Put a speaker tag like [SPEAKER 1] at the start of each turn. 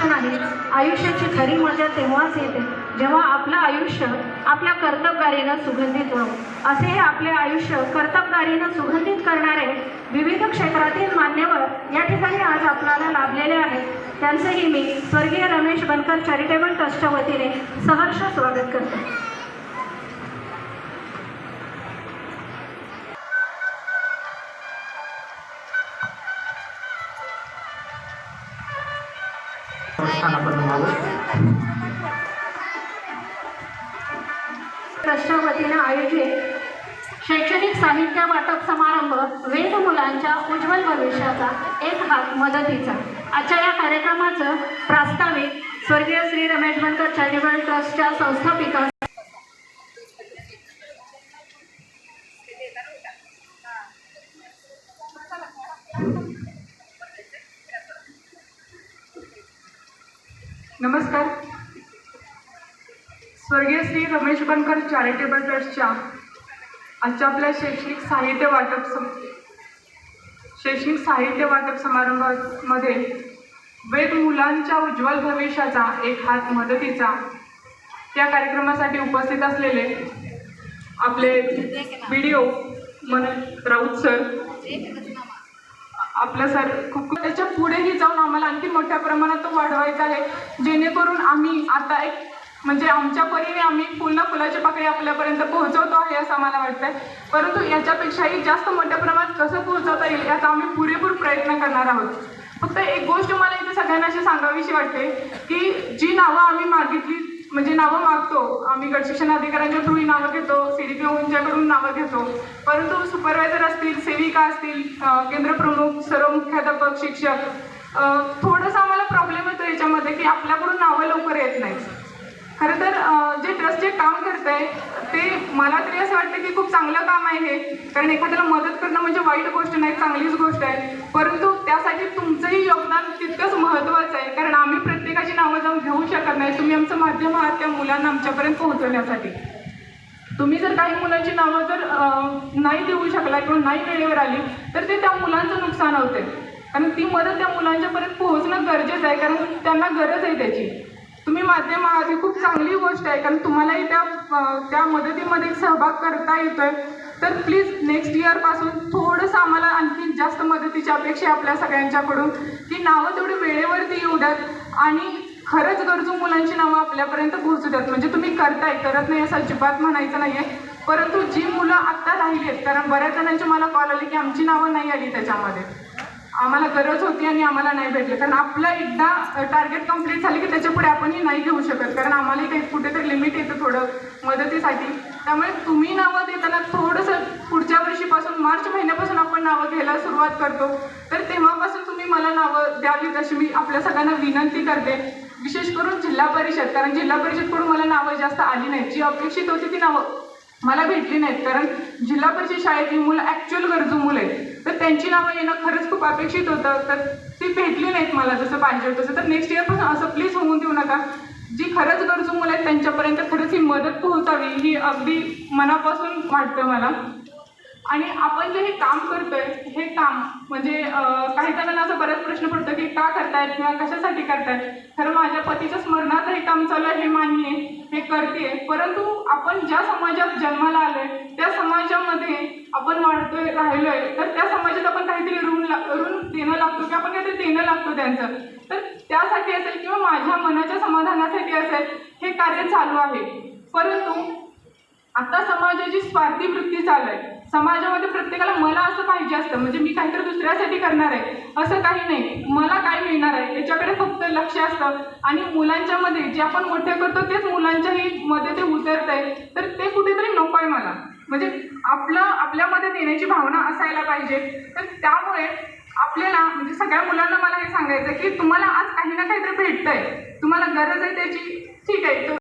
[SPEAKER 1] गोष्ट नाही आयुष्याची खरी मजा तेव्हाच येते जेव्हा आपलं आयुष्य आपल्या कर्तबगारीनं सुगंधित व्हावं. असे हे आपले आयुष्य कर्तबगारीनं सुगंधित करणारे विविध क्षेत्रातील मान्यवर या ठिकाणी आज आपल्याला लाभलेले आहेत. त्यांचेही मी स्वर्गीय रमेश बनकर चॅरिटेबल ट्रस्टच्या वतीने सहर्ष स्वागत करते.
[SPEAKER 2] स्थान आपण
[SPEAKER 1] ट्रस्टच्या आयोजित शैक्षणिक साहित्य वाटप समारंभ वेद मुलांच्या उज्ज्वल भविष्याचा एक हात मदतीचा. आजच्या या कार्यक्रमाचं प्रास्ताविक स्वर्गीय श्री रमेश बनकर चॅरिटेबल ट्रस्टच्या संस्थापिका
[SPEAKER 3] नमस्कार. स्वर्गीय श्री रमेश बनकर चॅरिटेबल ट्रस्टच्या आजच्या आपल्या शैक्षणिक साहित्य वाटप सम शैक्षणिक साहित्य वाटप समारंभामध्ये वेद मुलांच्या उज्ज्वल भविष्याचा एक हात मदतीचा या कार्यक्रमासाठी उपस्थित असलेले आपले व्हिडिओ मन राऊत सर आपलं सर खूप त्याच्या पुढेही जाऊन आम्हाला आणखी मोठ्या प्रमाणात तो वाढवायचा आहे. जेणेकरून आम्ही आता एक म्हणजे आमच्या परीने आम्ही पूर्ण फुलाची पाकळी आपल्यापर्यंत पोहोचवतो आहे असं आम्हाला वाटतंय. परंतु याच्यापेक्षाही जास्त मोठ्या प्रमाणात कसं पोहोचवता येईल याचा आम्ही पुरेपूर प्रयत्न करणार आहोत. फक्त एक गोष्ट मला इथे सगळ्यांना अशी सांगावीशी वाटते की जी नावं आम्ही मागितली म्हणजे नावं मागतो आम्ही गडशिक्षण अधिकाऱ्यांच्या थ्रू ही नावं घेतो नावं घेतो. परंतु सुपरवायझर असतील सेविका असतील केंद्रप्रमुख सर्व मुख्याध्यापक शिक्षक थोडंसं आम्हाला प्रॉब्लेम येतो याच्यामध्ये की आपल्याकडून नावं लवकर येत नाही खरं तर जे ट्रस्ट जे काम करत आहे ते मला तरी असं वाटतं की खूप चांगलं काम आहे हे. कारण एखाद्याला मदत करणं म्हणजे वाईट गोष्ट नाही चांगलीच गोष्ट आहे. परंतु त्यासाठी तुमचंही योगदान तितकंच महत्त्वाचं आहे. कारण आम्ही प्रत्येकाची नावं जाऊन घेऊ शकत नाही. तुम्ही आमचं माध्यम आहात त्या मुलांना आमच्यापर्यंत पोहोचवण्यासाठी. तुम्ही जर काही मुलांची नावं जर नाही देऊ शकला किंवा नाही वेळेवर आली तर ते त्या मुलांचं नुकसान होते. कारण ती मदत त्या मुलांच्यापर्यंत पोहोचणं गरजेचं आहे कारण त्यांना गरज आहे त्याची. तुम्ही माध्यम आहात ही खूप चांगली गोष्ट आहे कारण तुम्हालाही त्या त्या मदतीमध्ये सहभाग करता येतो आहे तर प्लीज नेक्स्ट इयरपासून थोडंसं आम्हाला आणखी जास्त मदतीची अपेक्षा आहे आपल्या सगळ्यांच्याकडून की नावं तेवढी वेळेवरती येऊ द्यात. आणि खरंच गरजू मुलांची नावं आपल्यापर्यंत पोहोचू द्यात म्हणजे तुम्ही करताय करत नाही असं अजिबात म्हणायचं नाही आहे परंतु जी मुलं आत्ता राहिली आहेत कारण बऱ्याच जणांचे मला कॉल आले की आमची नावं नाही आली त्याच्यामध्ये. आम्हाला गरज होती आणि आम्हाला नाही भेटले. कारण आपलं एकदा टार्गेट कंप्लीट झाले की त्याच्या पुढे आपणही नाही घेऊ शकत. कारण आम्हालाही काही कुठेतरी लिमिट येतं थोडं मदतीसाठी. त्यामुळे तुम्ही नावं देताना थोडंसं पुढच्या वर्षीपासून मार्च महिन्यापासून आपण नावं घ्यायला सुरुवात करतो. तर तेव्हापासून तुम्ही मला नावं द्यावीत अशी मी आपल्या सगळ्यांना विनंती करते. विशेष करून जिल्हा परिषद कारण जिल्हा परिषदकडून मला नावं जास्त आली नाहीत. जी अपेक्षित होती ती नावं मला भेटली नाहीत. कारण जिल्हा परिषद शाळेतली मुलं ॲक्च्युअल गरजू मुलं आहेत. तर त्यांची नावं येणं खरंच खूप अपेक्षित होतं. तर ती भेटली नाहीत मला जसं पाहिजे होतं. तसं तर नेक्स्ट इयरपासून असं प्लीज होऊन देऊ नका. जी खरंच गरजू मुलं आहेत त्यांच्यापर्यंत खरंच ही मदत पोहोचावी ही अगदी मनापासून वाटतं मला. आणि आपण जे हे काम करतोय हे काम म्हणजे काही जणांना असा बराच प्रश्न पडतो की का करतायत किंवा कशासाठी करतायत. खरं माझ्या पतीच्या स्मरणात हे काम चालू आहे हे मान्य आहे हे करते परंतु आपण ज्या समाजात जन्माला आलोय त्या समाजामध्ये आपण वाढतोय राहिलोय तर त्या समाजात आपण काहीतरी ऋण ला ऋण देणं लागतो किंवा आपण काहीतरी देणं लागतो त्यांचं. तर त्यासाठी असेल किंवा माझ्या मनाच्या समाधानासाठी असेल हे कार्य चालू आहे. परंतु आता समाजाची स्वार्थी वृत्ती चालू आहे समाजामध्ये प्रत्येकाला मला असं पाहिजे असतं म्हणजे मी काहीतरी दुसऱ्यासाठी करणार आहे असं काही नाही. मला काय मिळणार आहे याच्याकडे फक्त लक्ष असतं. आणि मुलांच्या मध्ये जे आपण मोठे करतो तेच मुलांच्याही मध्ये ते उतरत आहे तर ते कुठेतरी नको आहे मला. म्हणजे आपलं आपल्यामध्ये देण्याची भावना असायला पाहिजे. तर त्यामुळे आपल्याला म्हणजे सगळ्या मुलांना मला हे सांगायचं की तुम्हाला आज काही ना काहीतरी भेटतंय. तुम्हाला गरज आहे त्याची. ठीक आहे.